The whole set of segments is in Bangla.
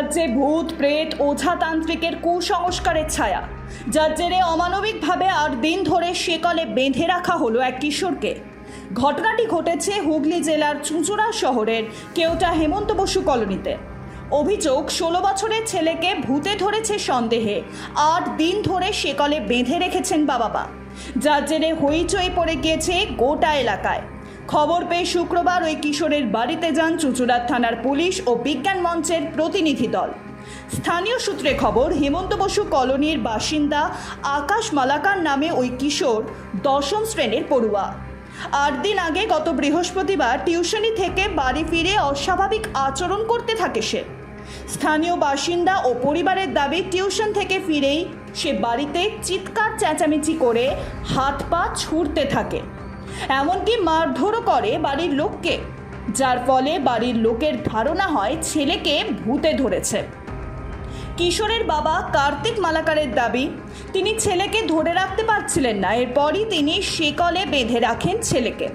রাজ্যে ভূত, প্রেত, ওঝাতান্ত্রিকের কুসংস্কারের ছায়া, যার জেরে অমানবিকভাবে আট দিন ধরে সেকলে বেঁধে রাখা হলো এক কিশোরকে। ঘটনাটি ঘটেছে হুগলি জেলার চুঁচুড়া শহরের কেউটা হেমন্ত বসু কলোনিতে। অভিযোগ, ষোলো বছরের ছেলেকে ভূতে ধরেছে সন্দেহে আট দিন ধরে সেকলে বেঁধে রেখেছেন বাবা যার জেরে হইচই পড়ে গিয়েছে গোটা এলাকায়। খবর পেয়ে শুক্রবার ওই কিশোরের বাড়িতে যান চুঁচুড়ার থানার পুলিশ ও বিজ্ঞান মঞ্চের প্রতিনিধি দল। স্থানীয় সূত্রে খবর, হেমন্ত বসু কলোনির বাসিন্দা আকাশ মালাকার নামে ওই কিশোর দশম শ্রেণির পড়ুয়া। আট দিন আগে গত বৃহস্পতিবার টিউশনি থেকে বাড়ি ফিরে অস্বাভাবিক আচরণ করতে থাকে সে। স্থানীয় বাসিন্দা ও পরিবারের দাবি, টিউশন থেকে ফিরেই সে বাড়িতে চিৎকার চেঁচামেচি করে হাত পা ছুঁড়তে থাকে। এমনকি মারধরও করে বাড়ির লোককে যার ফলে বাড়ির লোকের ধারণা হয় ছেলেকে ভূতে ধরেছে। কিশোরের বাবা কার্তিক মালাকারের দাবি তিনি ছেলেকে ধরে রাখতে পারছিলেন না এরপরই তিনি সেকলে বেঁধে রাখেন ছেলেকে।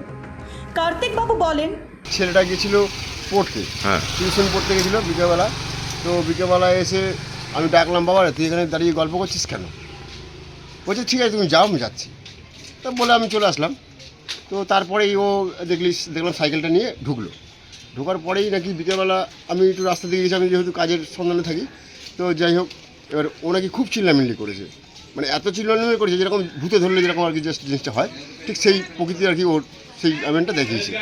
কার্তিক বাবু বলেন ছেলেটা গেছিল পড়তে হ্যাঁ। টিউশন পড়তে গেছিল বিকেলবেলা। তো বিকেলবেলা এসে আমি ডাকলাম বাবা তুই এখানে দাঁড়িয়ে গল্প করছিস কেন? বলছে ঠিক আছে তুমি যাও আমি যাচ্ছি। তো বলে আমি চলে আসলাম। তো তারপরেই ও দেখলি, দেখলাম সাইকেলটা নিয়ে ঢুকলো। ঢোকার পরেই নাকি বিকেলবেলা আমি একটু রাস্তা দিয়ে গেছি, আমি যেহেতু কাজের সন্ধানে থাকি, তো যাই হোক, এবার ও নাকি খুব চিল্লামিল্লি করেছে। মানে এত চিল্লামিল্লি করেছে, যেরকম ভূতে ধরলে যেরকম আর কি জাস্ট জিনিসটা হয়, ঠিক সেই প্রকৃতির আর কি ওর সেই ইভেন্টটা দেখিয়েছে।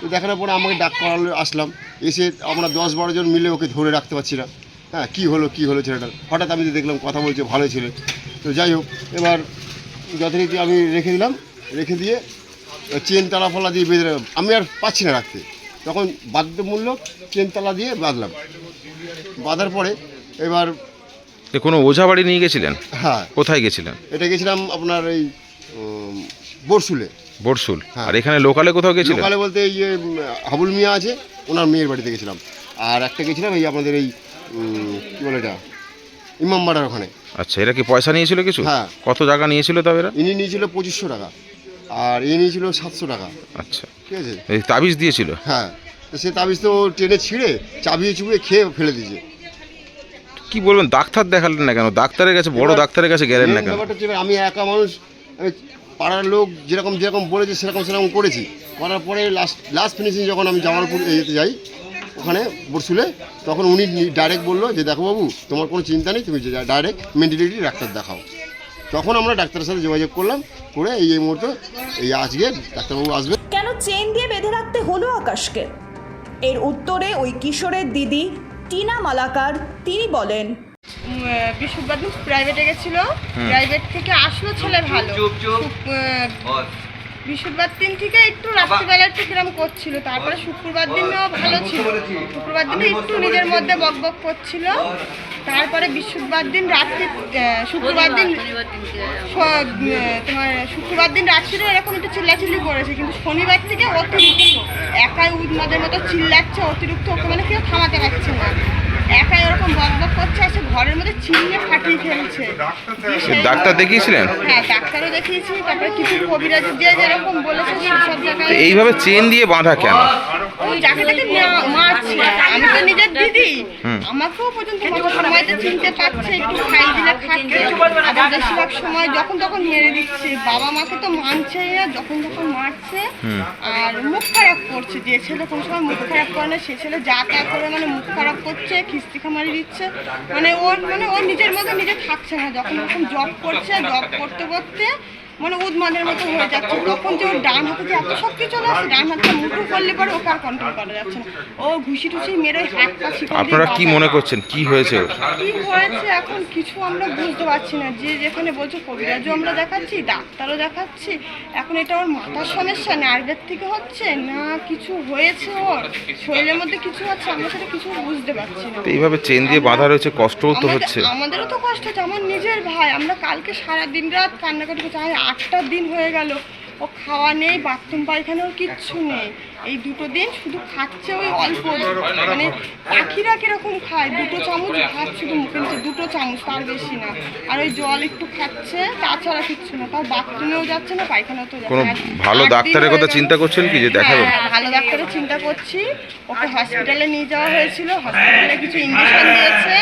তো দেখানোর পরে আমাকে ডাক করালো, আসলাম। এসে আমরা দশ বারো জন মিলে ওকে ধরে রাখতে পারছি না। হ্যাঁ কী হলো কী হলো ছেলেটার হঠাৎ আমি যে দেখলাম কথা বলছে, ভালো ছেলে। তো যাই হোক, এবার যথারীতি আমি রেখে দিলাম, রেখে দিয়ে চেন তালা ফলা দিয়ে বেঁধে। আমি আর পাচ্ছি না রাখতে। তখন বাধ্যমূলক চেন তালা দিয়ে বাঁধলাম। বাঁধার পরে এবার এ কোনো ওঝা বাড়ি নিয়ে গেছিলেন? হ্যাঁ। কোথায় গেছিলেন? এটা গেছিলাম আপনার এই বরসুলে বরসুল হ্যাঁ। আর এখানে লোকালে কোথাও গেছিলেন? লোকালে বলতে এই যে হাবুল মিয়া আছে ওনার মেয়ের বাড়িতে গেছিলাম। আর একটা গেছিলাম এই আপনাদের এই কী বলে এটা? ইমামবাড়ার ওখানে। আচ্ছা এরা কি পয়সা নিয়েছিল কিছু? হ্যাঁ। কত টাকা নিয়েছিল তবে এরা? ইনি নিয়েছিল পঁচিশশো টাকা। আর এ নিয়েছিল সাতশো টাকা। আচ্ছা। ঠিক আছে? এই তাবিজ দিয়েছিল? হ্যাঁ। তো সে তাবিজ তো ট্রেনে ছিঁড়ে চাবিয়ে চুবিয়ে খেয়ে ফেলে দিয়েছে। কি বলবেন ডাক্তার দেখালেন না কেন? ডাক্তারের কাছে বড় ডাক্তারের কাছে গেলেন না কেন? ব্যাপারটা হচ্ছে আমি একা মানুষ আমি পাড়ার লোক যেরকম যেরকম বলেছে সেরকম সেরকম করেছি। করার পরে লাস্ট লাস্ট ফিনিশিং যখন আমি জামালপুর এতে যাই ওখানে বরশুলে তখন উনি ডাইরেক্ট বলল যে দেখো বাবু তোমার কোনো চিন্তা নেই তুমি ডাইরেক্ট মেন্টালিটি ডাক্তার দেখাও। তখন আমরা ডাক্তারের সাথে যোগাযোগ করলাম করে এই এই মুহূর্তে এই আজকে ডাক্তারবাবু আসবে। কেন চেন দিয়ে বেঁধে রাখতে হলো আকাশকে? এর উত্তরে ওই কিশোরের দিদি টিনা মালাকার তিনি বলেন দিন প্রাইভেটে গেছিল। প্রাইভেট থেকে আসলো ছেলে ভালো। বৃহস্পতিবার দিন থেকে একটু রাত্রিবেলা একটু কিরম করছিল তারপরে শুক্রবার দিনও ভালো ছিল। শুক্রবার দিনে একটু নিজের মধ্যে বক বক করছিল। তারপরে বৃহস্পতিবার দিন রাত্রি শুক্রবার দিন তোমার শুক্রবার দিন রাত্রিরে এরকম একটু চিল্লাচিল্লি করেছে কিন্তু শনিবার থেকে অতিরিক্ত। একাই উন্মাদের মতো চিল্লাচ্ছে অতিরিক্ত ওকে মানে কেউ থামাতে পারছে না। একাই ওরকম বক বক করছে এসে ঘরের মধ্যে ফাটিয়ে ফেলছে। ডাক্তার দেখিয়েছিলেন? হ্যাঁ ডাক্তারও দেখিয়েছি তারপরে কিছু কবিরাজ যে যেরকম বলেছে সব জায়গায় এইভাবে চেন দিয়ে বাঁধা কেন? ওই যাকে মারছে আমি তো নিজের দিদি। আমাকেও পর্যন্ত কত সময়তে চিনতে পারছে একটু খাই দিলে খাচ্ছে আবার বেশিরভাগ সময় যখন তখন মেরে দিচ্ছে। বাবা মাকে তো মানছে না যখন তখন মারছে। আর মুখ খারাপ করছে। যে ছেলে কোনো সময় মুখ খারাপ করে না সে ছেলে যা তা করে মানে মুখ খারাপ করছে খিস্তি খামারি দিচ্ছে। মানে ওর মানে ওর নিজের মধ্যে নিজে থাকছে না। যখন যখন জব করছে জব করতে করতে মানে উদ্মাদের মতো হয়ে যাচ্ছে। তখন যে ওর ডান হাতে যে এত শক্তি চলে আসছে ডান হাতে মুঠো করলে পরে ওকে আর কন্ট্রোল করা যাচ্ছে না। ও ঘুষি টুসি মেরে হাত পা আপনারা কি মনে করছেন? কি হয়েছে কি হয়েছে এখন কিছু আমরা বুঝতে পারছি না। যে যেখানে বলছে কবিরাজও আমরা দেখাচ্ছি ডাক্তারও দেখাচ্ছি। এখন এটা ওর মাথার সমস্যা নার্ভের থেকে হচ্ছে না কিছু হয়েছে ওর? শরীরের মধ্যে কিছু হচ্ছে আমরা সেটা কিছু বুঝতে পারছি না। এইভাবে চেন দিয়ে বাঁধা রয়েছে কষ্টও তো হচ্ছে। আমাদেরও তো কষ্ট হচ্ছে। আমার নিজের ভাই আমরা কালকে সারা দিন রাত কান্নাকাটি করছি। আটটা দিন হয়ে গেল। ও খাওয়া নেই বাথরুম পায়খানাও কিচ্ছু নেই। এই দুটো দিন শুধু খাচ্ছে ওই অল্প। মানে পাখিরা কীরকম খায়? দুটো চামচ ভাত শুধু মুখে নিচ্ছে দুটো চামচ তার বেশি না। আর ওই জল একটু খাচ্ছে তাছাড়া কিচ্ছু না। তাও বাথরুমেও যাচ্ছে না পায়খানাতেও তো কোনো ভালো ডাক্তারের কথা চিন্তা করছেন কি যে দেখাবেন? হ্যাঁ, ভালো ডাক্তারের চিন্তা করছি। ওকে হসপিটালে নিয়ে যাওয়া হয়েছিল। হসপিটালে কিছু ইঞ্জেকশন দিয়েছে।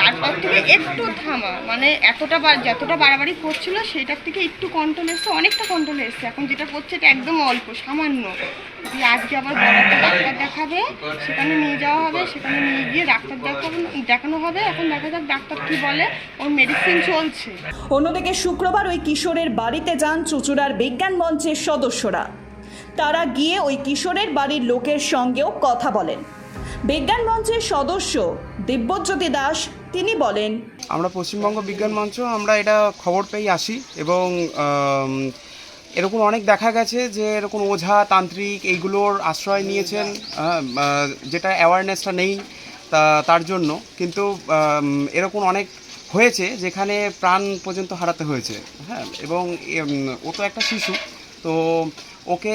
তারপর থেকে একটু থামা মানে এতটা যতটা বাড়াবাড়ি করছিল, সেটার থেকে একটু কন্ট্রোল এসছে, অনেকটা কন্ট্রোল এসছে। এখন যেটা করছে, এটা একদম অল্প, সামান্য। দিয়ে আজকে আবার বড় ডাক্তার দেখাবে, সেখানে নিয়ে যাওয়া হবে, সেখানে নিয়ে গিয়ে ডাক্তার দেখাবো, দেখানো হবে। এখন দেখা যাক ডাক্তার কি বলে, ওর মেডিসিন চলছে। অন্যদিকে শুক্রবার ওই কিশোরের বাড়িতে যান চুচুড়ার বিজ্ঞান মঞ্চের সদস্যরা। তারা গিয়ে ওই কিশোরের বাড়ির লোকের সঙ্গেও কথা বলেন। বিজ্ঞান মঞ্চের সদস্য দিব্যজ্যোতি দাস, তিনি বলেন, আমরা পশ্চিমবঙ্গ বিজ্ঞান মঞ্চ, আমরা এটা খবর পেয়ে আসি এবং এরকম অনেক দেখা গেছে যে এরকম ওঝা, তান্ত্রিক এইগুলোর আশ্রয় নিয়েছেন যেটা অ্যাওয়ারনেসটা নেই তা, তার জন্য। কিন্তু এরকম অনেক হয়েছে যেখানে প্রাণ পর্যন্ত হারাতে হয়েছে। হ্যাঁ এবং ও তো একটা শিশু, তো ওকে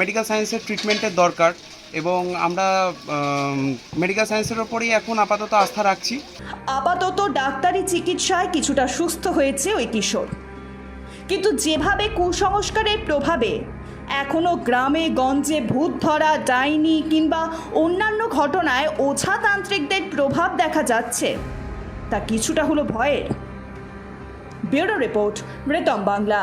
মেডিকেল সায়েন্সের ট্রিটমেন্টের দরকার। এবং আমরা মেডিকেল সায়েন্সের ওপরই এখন আপাতত আস্থা রাখছি। আপাতত ডাক্তারি চিকিৎসায় কিছুটা সুস্থ হয়েছে ওই কিশোর। কিন্তু যেভাবে কুসংস্কারের প্রভাবে এখনও গ্রামে, গঞ্জে ভূত ধরা, ডাইনি কিংবা অন্যান্য ঘটনায় ওঝাতান্ত্রিকদের প্রভাব দেখা যাচ্ছে, তা কিছুটা হলো ভয়ের। ব্যুরো রিপোর্ট রেতম বাংলা।